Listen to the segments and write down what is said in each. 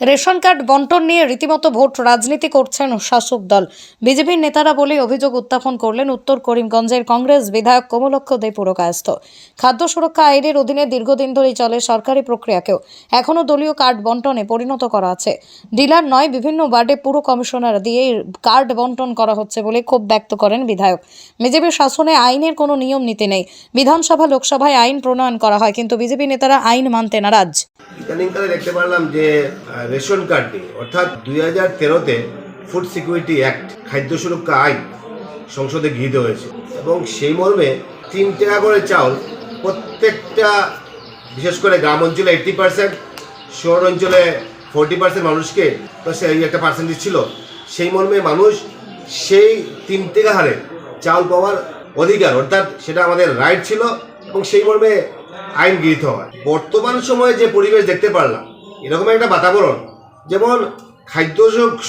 Ration card বন্টন নিয়ে রীতিমতো ভোট রাজনীতি করছেন শাসক দল। বিজেপির নেতারা বলে অভিযোগ উত্থাপন করলেন উত্তর করিমগঞ্জের কংগ্রেস বিধায়ক কমলক্ষ দে পুরকায়স্থ। খাদ্য সুরক্ষা আইনের অধীনে দীর্ঘদিন ধরেই চলে সরকারি প্রক্রিয়াকেও। এখনও দলীয় কার্ড বন্টনে পরিণত করা আছে। ডিলার নয়, বিভিন্ন ওয়ার্ডে পুরো কমিশনার দিয়ে কার্ড বন্টন করা হচ্ছে বলে ক্ষোভ ব্যক্ত করেন বিধায়ক। বিজেপির শাসনে আইনের কোনো নিয়ম নীতি নেই। বিধানসভা, লোকসভায় আইন প্রণয়ন করা হয়, কিন্তু বিজেপি নেতারা আইন মানতে নারাজ। ইদানিংকালে দেখতে পারলাম যে রেশন কার্ড নিয়ে, অর্থাৎ দুই হাজার তেরোতে ফুড সিকিউরিটি অ্যাক্ট, খাদ্য সুরক্ষা আইন, সংসদে গৃহীত হয়েছে। এবং সেই মর্মে তিন টাকা করে চাউল প্রত্যেকটা, বিশেষ করে গ্রাম অঞ্চলে এইট্টি পার্সেন্ট, শহর অঞ্চলে ফোরটি পার্সেন্ট মানুষকে তো সেই একটা পার্সেন্টেজ ছিল, সেই মর্মে মানুষ সেই তিন টাকা হারে চাউল পাওয়ার অধিকার, অর্থাৎ সেটা আমাদের রাইট ছিল, এবং সেই মর্মে আইন গৃহীত হয়। বর্তমান সময়ে যে পরিবেশ দেখতে পারলাম, এরকম একটা বাতাবরণ, যেমন খাদ্য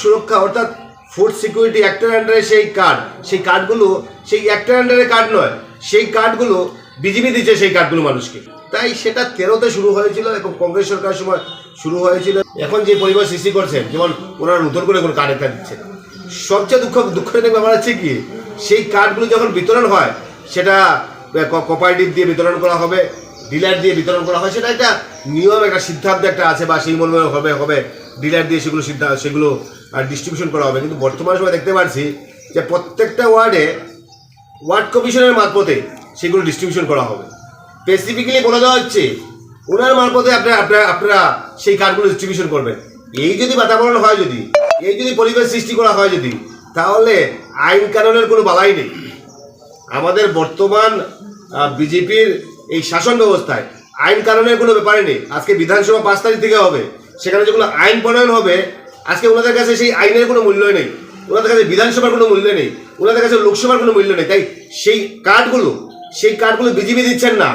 সুরক্ষা, অর্থাৎ ফুড সিকিউরিটি অ্যাক্টের আন্ডারে সেই কার্ড সেই কার্ডগুলো সেই অ্যাক্টের আন্ডারে কার্ড নয়, সেই কার্ডগুলো বিজেপি দিচ্ছে সেই কার্ডগুলো মানুষকে। তাই সেটা তেরোতে শুরু হয়েছিল এবং কংগ্রেস সরকারের সময় শুরু হয়েছিল। এখন যে পরিবেশ সৃষ্টি করছেন যেমন ওনারা নতুন করে কোনো কার্ড একটা দিচ্ছে। সবচেয়ে দুঃখ দুঃখজনক ব্যাপার হচ্ছে কি, সেই কার্ডগুলো যখন বিতরণ হয়, সেটা কোপারেটিভ দিয়ে বিতরণ করা হবে। ডিলার দিয়ে বিতরণ করা হয়, সেটা একটা নিয়ম, একটা সিদ্ধান্ত একটা আছে বা সেই মর্মে হবে হবে। ডিলার দিয়ে সেগুলো সিদ্ধান্ত সেগুলো ডিস্ট্রিবিউশন করা হবে। কিন্তু বর্তমান সময় দেখতে পাচ্ছি যে প্রত্যেকটা ওয়ার্ডে ওয়ার্ড কমিশনের মারফতে সেগুলো ডিস্ট্রিবিউশন করা হবে। স্পেসিফিক্যালি বলে দেওয়া হচ্ছে, ওনার মারফতে আপনারা আপনারা আপনারা সেই কার্ডগুলো ডিস্ট্রিবিউশন করবেন। এই যদি বাতাবরণ হয় যদি, এই যদি পরিবেশ সৃষ্টি করা হয় যদি, তাহলে আইন কানুনের কোনো বালাই নেই। আমাদের বর্তমান বিজেপির এই শাসন ব্যবস্থায়। আইন কারণের কোনো ব্যাপারে নেই। আজকে বিধানসভা পাঁচ তারিখ থেকে হবে। সেখানে যেগুলো আইন প্রণয়ন হবে, আজকে ওনাদের কাছে সেই আইনের কোনো মূল্য নেই। ওনাদের কাছে বিধানসভার কোনো মূল্য নেই। ওনাদের কাছে লোকসভার কোনো মূল্য নেই। তাই সেই কার্ডগুলো সেই কার্ডগুলো বিজেপি দিচ্ছেন না,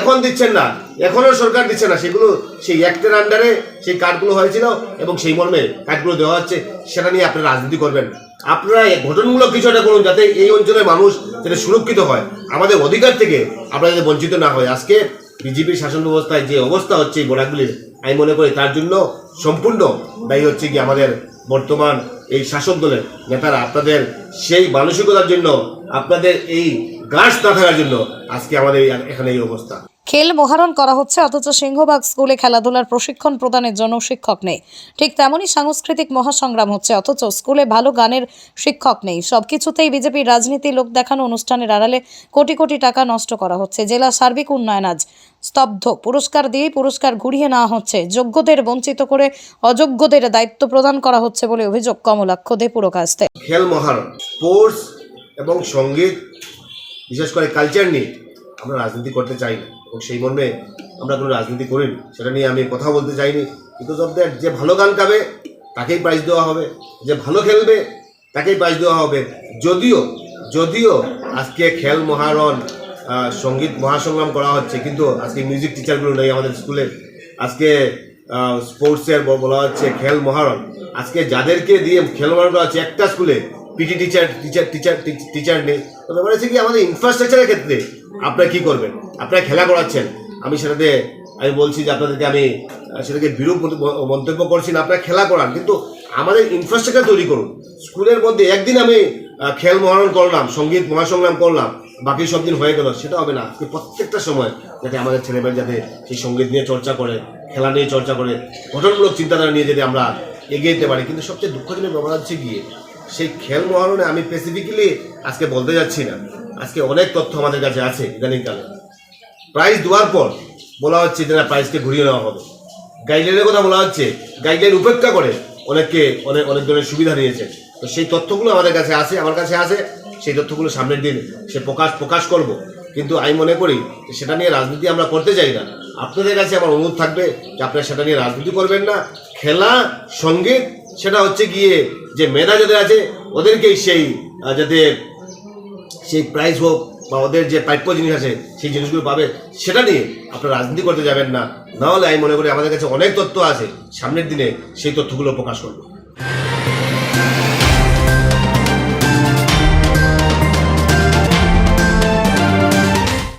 এখন দিচ্ছেন না। এখনও সরকার দিচ্ছে না। সেগুলো সেই অ্যাক্টের আন্ডারে সেই কার্ডগুলো হয়েছিল এবং সেই মর্মে কার্ডগুলো দেওয়া হচ্ছে, সেটা নিয়ে আপনারা রাজনীতি করবেন আপনারা এই গঠনমূলক কিছু একটা করুন যাতে এই অঞ্চলের মানুষ যাতে সুরক্ষিত হয়। আমাদের অধিকার থেকে আপনারা যাতে বঞ্চিত না হয় আজকে বিজেপির শাসন ব্যবস্থায় যে অবস্থা হচ্ছে এই বোরাকগুলির আমি মনে করি তার জন্য সম্পূর্ণ দায়ী হচ্ছে কি আমাদের বর্তমান এই শাসক দলের নেতারা। আপনাদের সেই মানসিকতার জন্য, আপনাদের এই গাছ না থাকার জন্য আজকে আমাদের এখানে এই অবস্থা। খেল মহারণ করা হচ্ছে, অথচ সিংহবাগ স্কুলে খেলাধুলার প্রশিক্ষণ প্রদানের জন্য শিক্ষক নেই। ঠিক তেমনই সাংস্কৃতিক মহাসংগ্রাম হচ্ছে, অথচ স্কুলে ভালো গানের শিক্ষক নেই। সবকিছুতেই বিজেপির রাজনীতি লোক দেখানো অনুষ্ঠানের আড়ালে কোটি কোটি টাকা নষ্ট করা হচ্ছে। জেলা সার্বিক উন্নয়ন আজ স্তব্ধ। পুরস্কার দিয়েই পুরস্কার ঘুরিয়ে নেওয়া হচ্ছে। যোগ্যদের বঞ্চিত করে অযোগ্যদের দায়িত্ব প্রদান করা হচ্ছে বলে অভিযোগ কমলাক্ষ দে পুরকাস্তে খেল মহারণ, স্পোর্টস এবং সংগীত, বিশেষ করে কালচার নিয়ে আমরা রাজনীতি করতে চাই না। এবং সেই মর্মে আমরা কোনো রাজনীতি করিনি। সেটা নিয়ে আমি কথা বলতে চাইনি। বিকজ অফ দ্যাট যে ভালো গান গাবে, তাকেই প্রাইজ দেওয়া হবে। যে ভালো খেলবে, তাকেই প্রাইজ দেওয়া হবে। যদিও যদিও আজকে খেল মহারণ সংগীত মহাসংগ্রাম করা হচ্ছে, কিন্তু আজকে মিউজিক টিচারগুলো নেই আমাদের স্কুলে আজকে স্পোর্টসের বলা হচ্ছে খেল মহারণ। আজকে যাদেরকে দিয়ে খেল মহারণ করা হচ্ছে, একটা স্কুলে PT teacher teacher teacher teacher নেই। তো ব্যাপার হচ্ছে কি, আমাদের ইনফ্রাস্ট্রাকচারের ক্ষেত্রে আপনারা কি করবেন? আপনারা খেলা করাচ্ছেন। আমি সেটাতে, আমি বলছি যে আপনাদেরকে আমি সেটাকে বিরূপ মন্তব্য করছি না। আপনারা খেলা করান। কিন্তু আমাদের ইনফ্রাস্ট্রাকচার তৈরি করুন। স্কুলের মধ্যে একদিন আমি খেল মহারণ করলাম, সংগীত মহাসংগ্রাম করলাম, বাকি সব দিন হয়ে গেল, সেটা হবে না। আজকে প্রত্যেকটা সময় যাতে আমাদের ছেলেমেয়ে যাতে সেই সংগীত নিয়ে চর্চা করে, খেলা নিয়ে চর্চা করে, গঠনমূলক চিন্তাধারা নিয়ে যদি আমরা এগিয়ে যেতে পারি। কিন্তু সবচেয়ে দুঃখজনক ব্যাপার হচ্ছে গিয়ে, সেই খেল মহারণে আমি স্পেসিফিক্যালি আজকে বলতে যাচ্ছি না। আজকে অনেক তথ্য আমাদের কাছে আছে ইদানিংকালে। প্রাইজ দেওয়ার পর বলা হচ্ছে যে না প্রাইজকে ঘুরিয়ে নেওয়া হবে। গাইডলাইনের কথা বলা হচ্ছে গাইডলাইন উপেক্ষা করে অনেককে অনেক অনেক ধরনের সুবিধা নিয়েছে তো সেই তথ্যগুলো আমাদের কাছে আছে, আমার কাছে আছে, সেই তথ্যগুলো সামনের দিন সে প্রকাশ প্রকাশ করব। কিন্তু আমি মনে করি সেটা নিয়ে রাজনীতি আমরা করতে চাই না। আপনাদের কাছে আমার অনুরোধ থাকবে যে আপনারা সেটা নিয়ে রাজনীতি করবেন না। খেলা সংগীত, সেটা হচ্ছে গিয়ে যে মেধা যাদের আছে, ওদেরকেই সেই যাতে সেই প্রাইজ হোক বা ওদের যে প্রাপ্য জিনিস আছে, সেই জিনিসগুলো পাবে, সেটা নিয়ে আপনারা রাজনীতি করতে যাবেন না। নাহলে আমি মনে করি আমাদের কাছে অনেক তথ্য আছে, সামনের দিনে সেই তথ্যগুলো প্রকাশ করব।